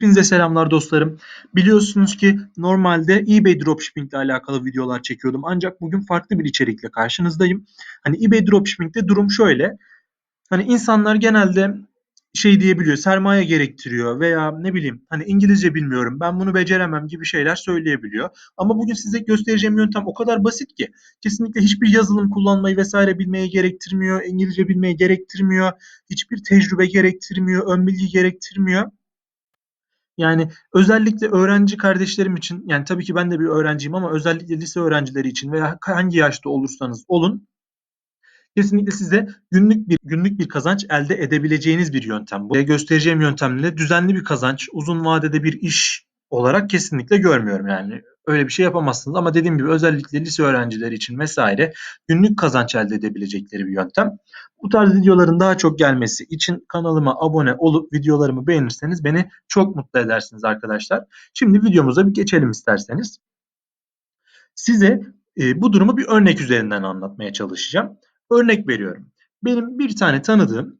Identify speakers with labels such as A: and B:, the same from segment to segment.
A: Hepinize selamlar dostlarım. Biliyorsunuz ki normalde eBay Dropshipping ile alakalı videolar çekiyordum. Ancak bugün farklı bir içerikle karşınızdayım. Hani eBay Dropshipping'de durum şöyle. Hani insanlar genelde şey diyebiliyor, sermaye gerektiriyor veya ne bileyim hani İngilizce bilmiyorum, ben bunu beceremem gibi şeyler söyleyebiliyor. Ama bugün size göstereceğim yöntem o kadar basit ki kesinlikle hiçbir yazılım kullanmayı vesaire bilmeye gerektirmiyor, İngilizce bilmeyi gerektirmiyor, hiçbir tecrübe gerektirmiyor, ön bilgi gerektirmiyor. Yani özellikle öğrenci kardeşlerim için yani tabii ki ben de bir öğrenciyim ama özellikle lise öğrencileri için veya hangi yaşta olursanız olun kesinlikle size günlük bir günlük bir kazanç elde edebileceğiniz bir yöntem bu. Göstereceğim yöntemle düzenli bir kazanç, uzun vadede bir iş olarak kesinlikle görmüyorum yani. Öyle bir şey yapamazsınız ama dediğim gibi özellikle lise öğrencileri için vesaire günlük kazanç elde edebilecekleri bir yöntem. Bu tarz videoların daha çok gelmesi için kanalıma abone olup videolarımı beğenirseniz beni çok mutlu edersiniz arkadaşlar. Şimdi videomuza bir geçelim isterseniz. Size e, bu durumu bir örnek üzerinden anlatmaya çalışacağım. Örnek veriyorum. Benim bir tane tanıdığım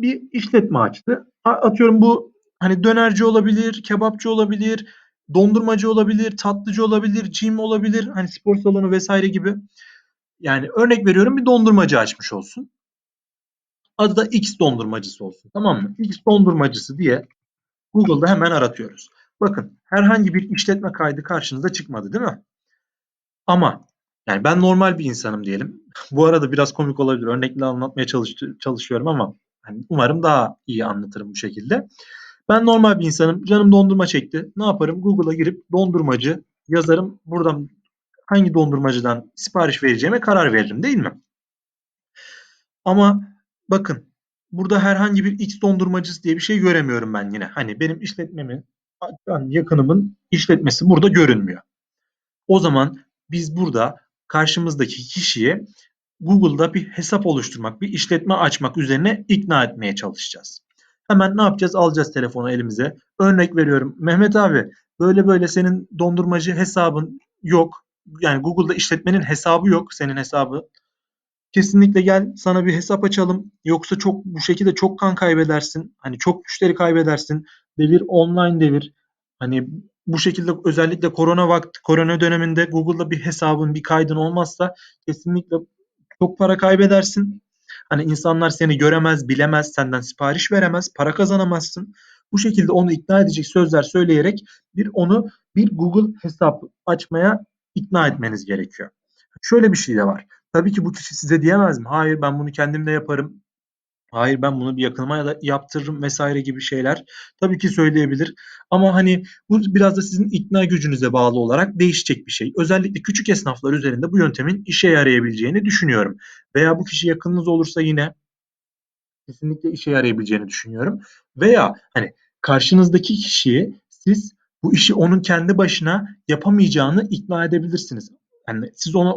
A: bir işletme açtı. Atıyorum bu hani dönerci olabilir, kebapçı olabilir, dondurmacı olabilir, tatlıcı olabilir, gym olabilir, hani spor salonu vesaire gibi. Yani örnek veriyorum bir dondurmacı açmış olsun. Adı da X dondurmacısı olsun. Tamam mı? X dondurmacısı diye Google'da hemen aratıyoruz. Bakın herhangi bir işletme kaydı karşınıza çıkmadı değil mi? Ama yani ben normal bir insanım diyelim. Bu arada biraz komik olabilir. Örnekle anlatmaya çalış çalışıyorum ama hani umarım daha iyi anlatırım bu şekilde. Ben normal bir insanım. Canım dondurma çekti. Ne yaparım? Google'a girip dondurmacı yazarım. Buradan hangi dondurmacıdan sipariş vereceğime karar veririm değil mi? Ama bakın burada herhangi bir X dondurmacısı diye bir şey göremiyorum ben yine. Hani benim işletmemin yakınımın işletmesi burada görünmüyor. O zaman biz burada karşımızdaki kişiye Google'da bir hesap oluşturmak, bir işletme açmak üzerine ikna etmeye çalışacağız. Hemen ne yapacağız? Alacağız telefonu elimize. Örnek veriyorum. Mehmet abi böyle böyle senin dondurmacı hesabın yok. Yani Google'da işletmenin hesabı yok. Senin hesabı. Kesinlikle gel sana bir hesap açalım. Yoksa çok bu şekilde çok kan kaybedersin. Hani çok müşteri kaybedersin. Devir online devir. Hani bu şekilde özellikle korona vakti, korona döneminde Google'da bir hesabın, bir kaydın olmazsa kesinlikle çok para kaybedersin. Hani insanlar seni göremez, bilemez, senden sipariş veremez, para kazanamazsın. Bu şekilde onu ikna edecek sözler söyleyerek bir onu bir Google hesap açmaya ikna etmeniz gerekiyor. Şöyle bir şey de var. Tabii ki bu kişi size diyemez mi? Hayır ben bunu kendim de yaparım. Hayır ben bunu bir yakınıma ya da yaptırırım vesaire gibi şeyler tabii ki söyleyebilir. Ama hani bu biraz da sizin ikna gücünüze bağlı olarak değişecek bir şey. Özellikle küçük esnaflar üzerinde bu yöntemin işe yarayabileceğini düşünüyorum. Veya bu kişi yakınınız olursa yine kesinlikle işe yarayabileceğini düşünüyorum. Veya hani karşınızdaki kişiyi siz bu işi onun kendi başına yapamayacağını ikna edebilirsiniz. Yani siz ona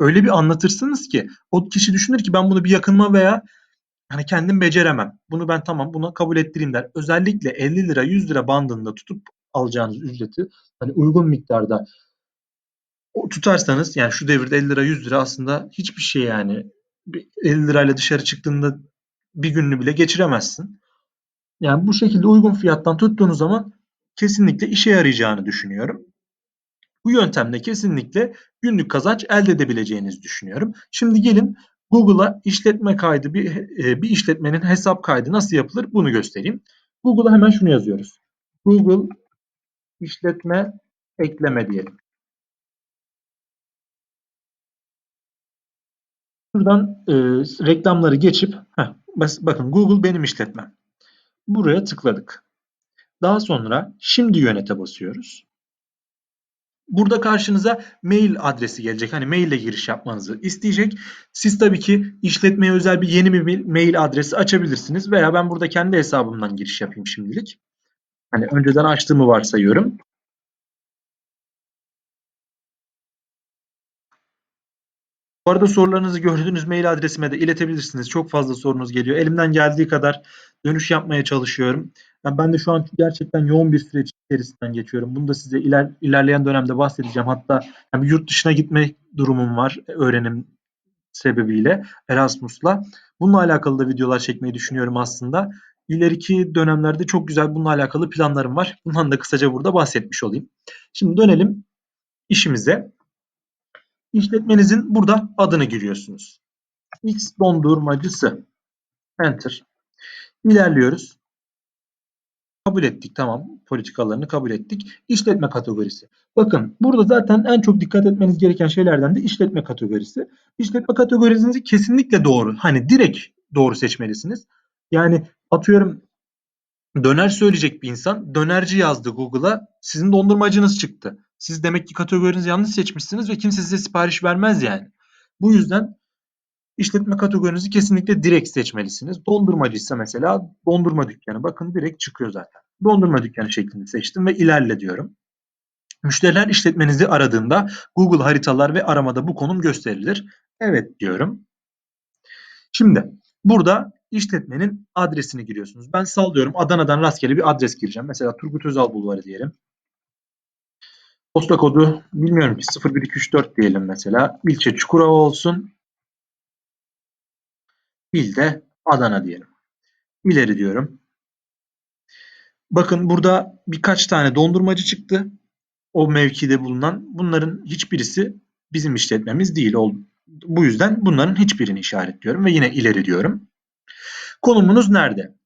A: öyle bir anlatırsınız ki o kişi düşünür ki ben bunu bir yakınıma veya hani kendim beceremem. Bunu ben tamam buna kabul ettireyim der. Özellikle 50 lira 100 lira bandında tutup alacağınız ücreti hani uygun miktarda tutarsanız yani şu devirde 50 lira 100 lira aslında hiçbir şey yani 50 lirayla dışarı çıktığında bir gününü bile geçiremezsin. Yani bu şekilde uygun fiyattan tuttuğunuz zaman kesinlikle işe yarayacağını düşünüyorum. Bu yöntemle kesinlikle günlük kazanç elde edebileceğinizi düşünüyorum. Şimdi gelin Google'a işletme kaydı bir, e, bir işletmenin hesap kaydı nasıl yapılır bunu göstereyim. Google'a hemen şunu yazıyoruz. Google işletme ekleme diyelim. Şuradan e, reklamları geçip heh, bakın Google benim işletmem. Buraya tıkladık. Daha sonra şimdi yönete basıyoruz. Burada karşınıza mail adresi gelecek. Hani mail ile giriş yapmanızı isteyecek. Siz tabii ki işletmeye özel bir yeni bir mail adresi açabilirsiniz. Veya ben burada kendi hesabımdan giriş yapayım şimdilik. Hani önceden açtığımı varsayıyorum. Bu arada sorularınızı gördüğünüz mail adresime de iletebilirsiniz. Çok fazla sorunuz geliyor. Elimden geldiği kadar dönüş yapmaya çalışıyorum. Yani ben de şu an gerçekten yoğun bir süreç içerisinden geçiyorum. Bunu da size iler, ilerleyen dönemde bahsedeceğim. Hatta yani yurt dışına gitme durumum var öğrenim sebebiyle Erasmus'la. Bununla alakalı da videolar çekmeyi düşünüyorum aslında. ileriki dönemlerde çok güzel bununla alakalı planlarım var. Bundan da kısaca burada bahsetmiş olayım. Şimdi dönelim işimize. İşletmenizin burada adını giriyorsunuz. X dondurmacısı. Enter. İlerliyoruz. Kabul ettik tamam. Politikalarını kabul ettik. İşletme kategorisi. Bakın burada zaten en çok dikkat etmeniz gereken şeylerden de işletme kategorisi. İşletme kategorinizi kesinlikle doğru. Hani direkt doğru seçmelisiniz. Yani atıyorum döner söyleyecek bir insan dönerci yazdı Google'a sizin dondurmacınız çıktı. Siz demek ki kategorinizi yanlış seçmişsiniz ve kimse size sipariş vermez yani. Bu yüzden işletme kategorinizi kesinlikle direkt seçmelisiniz. Dondurmacıysa mesela dondurma dükkanı. Bakın direkt çıkıyor zaten. Dondurma dükkanı şeklinde seçtim ve ilerle diyorum. Müşteriler işletmenizi aradığında Google haritalar ve aramada bu konum gösterilir. Evet diyorum. Şimdi burada işletmenin adresini giriyorsunuz. Ben sallıyorum Adana'dan rastgele bir adres gireceğim. Mesela Turgut Özal Bulvarı diyelim. Posta kodu bilmiyorum ki 01234 diyelim mesela. İlçe Çukurova olsun. İl de Adana diyelim. İleri diyorum. Bakın burada birkaç tane dondurmacı çıktı. O mevkide bulunan. Bunların hiçbirisi bizim işletmemiz değil. Bu yüzden bunların hiçbirini işaretliyorum ve yine ileri diyorum. Konumunuz nerede?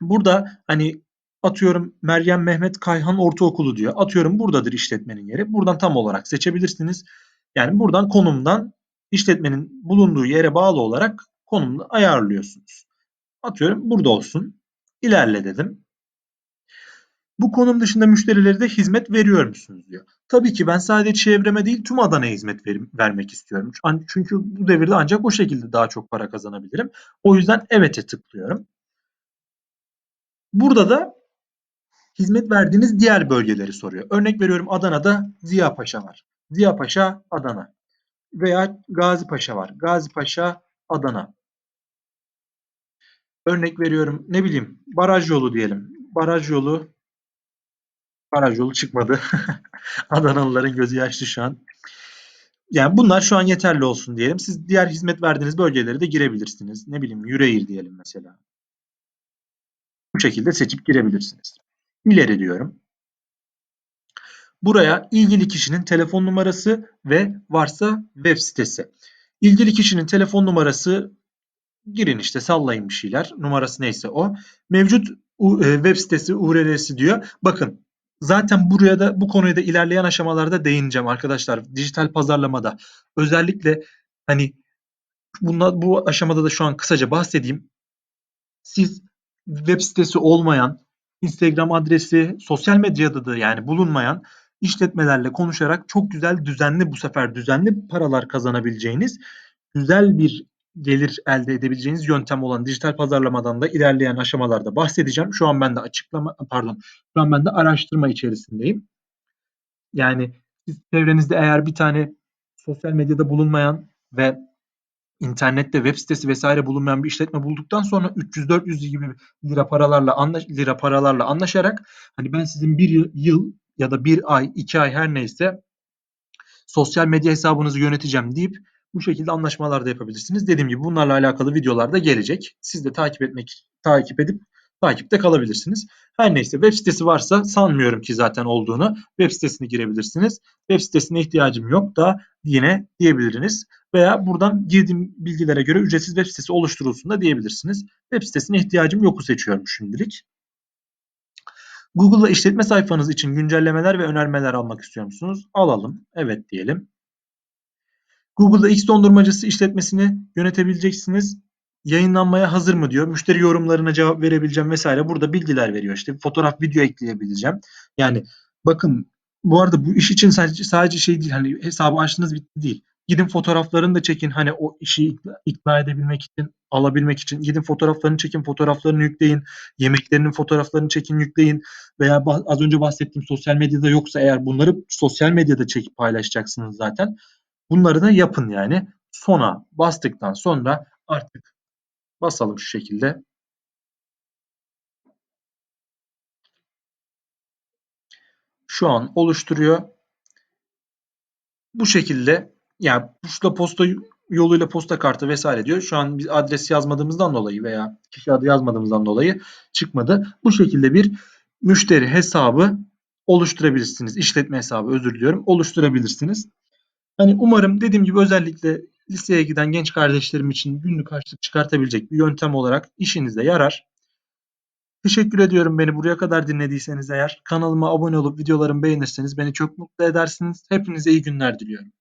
A: Burada hani atıyorum Meryem Mehmet Kayhan Ortaokulu diyor. Atıyorum buradadır işletmenin yeri. Buradan tam olarak seçebilirsiniz. Yani buradan konumdan işletmenin bulunduğu yere bağlı olarak konumunu ayarlıyorsunuz. Atıyorum burada olsun. İlerle dedim. Bu konum dışında müşterilere de hizmet veriyor musunuz diyor. Tabii ki ben sadece çevreme değil tüm Adana'ya hizmet ver vermek istiyorum. Çünkü bu devirde ancak o şekilde daha çok para kazanabilirim. O yüzden evet'e tıklıyorum. Burada da hizmet verdiğiniz diğer bölgeleri soruyor. Örnek veriyorum Adana'da Ziya Paşa var. Ziya Paşa Adana. Veya Gazi Paşa var. Gazi Paşa Adana. Örnek veriyorum ne bileyim baraj yolu diyelim. Baraj yolu baraj yolu çıkmadı. Adanalıların gözü yaşlı şu an. Yani bunlar şu an yeterli olsun diyelim. Siz diğer hizmet verdiğiniz bölgeleri de girebilirsiniz. Ne bileyim Yüreğir diyelim mesela. Bu şekilde seçip girebilirsiniz. İleri diyorum. Buraya ilgili kişinin telefon numarası ve varsa web sitesi. İlgili kişinin telefon numarası girin işte sallayın bir şeyler. Numarası neyse o. Mevcut e, web sitesi URL'si diyor. Bakın zaten buraya da bu konuya da ilerleyen aşamalarda değineceğim arkadaşlar. Dijital pazarlamada özellikle hani bunlar bu aşamada da şu an kısaca bahsedeyim. Siz web sitesi olmayan, Instagram adresi, sosyal medyada da yani bulunmayan işletmelerle konuşarak çok güzel düzenli bu sefer düzenli paralar kazanabileceğiniz güzel bir gelir elde edebileceğiniz yöntem olan dijital pazarlamadan da ilerleyen aşamalarda bahsedeceğim. Şu an ben de açıklama pardon. Şu an ben de araştırma içerisindeyim. Yani siz çevrenizde eğer bir tane sosyal medyada bulunmayan ve internette web sitesi vesaire bulunmayan bir işletme bulduktan sonra 300-400 gibi lira paralarla anlaş lira paralarla anlaşarak hani ben sizin bir yıl ya da bir ay, iki ay her neyse sosyal medya hesabınızı yöneteceğim deyip bu şekilde anlaşmalar da yapabilirsiniz. Dediğim gibi bunlarla alakalı videolar da gelecek. Siz de takip etmek takip edip takipte kalabilirsiniz. Her neyse web sitesi varsa sanmıyorum ki zaten olduğunu. Web sitesine girebilirsiniz. Web sitesine ihtiyacım yok da yine diyebilirsiniz. Veya buradan girdiğim bilgilere göre ücretsiz web sitesi oluşturulsun da diyebilirsiniz. Web sitesine ihtiyacım yoku seçiyorum şimdilik. Google'da işletme sayfanız için güncellemeler ve önermeler almak istiyor musunuz? Alalım. Evet diyelim. Google'da X dondurmacısı işletmesini yönetebileceksiniz. Yayınlanmaya hazır mı diyor. Müşteri yorumlarına cevap verebileceğim vesaire. Burada bilgiler veriyor. İşte fotoğraf, video ekleyebileceğim. Yani bakın bu arada bu iş için sadece, sadece şey değil hani hesabı açtınız bitti değil. Gidin fotoğraflarını da çekin hani o işi ikna edebilmek için, alabilmek için. Gidin fotoğraflarını çekin, fotoğraflarını yükleyin. Yemeklerinin fotoğraflarını çekin, yükleyin. Veya az önce bahsettiğim sosyal medyada yoksa eğer bunları sosyal medyada çekip paylaşacaksınız zaten. Bunları da yapın yani. Sona bastıktan sonra artık basalım şu şekilde. Şu an oluşturuyor. Bu şekilde yani tuşla posta yoluyla posta kartı vesaire diyor. Şu an biz adres yazmadığımızdan dolayı veya kişi adı yazmadığımızdan dolayı çıkmadı. Bu şekilde bir müşteri hesabı oluşturabilirsiniz. İşletme hesabı özür diliyorum oluşturabilirsiniz. Hani umarım dediğim gibi özellikle liseye giden genç kardeşlerim için günlük harçlık çıkartabilecek bir yöntem olarak işinize yarar. Teşekkür ediyorum beni buraya kadar dinlediyseniz eğer. Kanalıma abone olup videolarımı beğenirseniz beni çok mutlu edersiniz. Hepinize iyi günler diliyorum.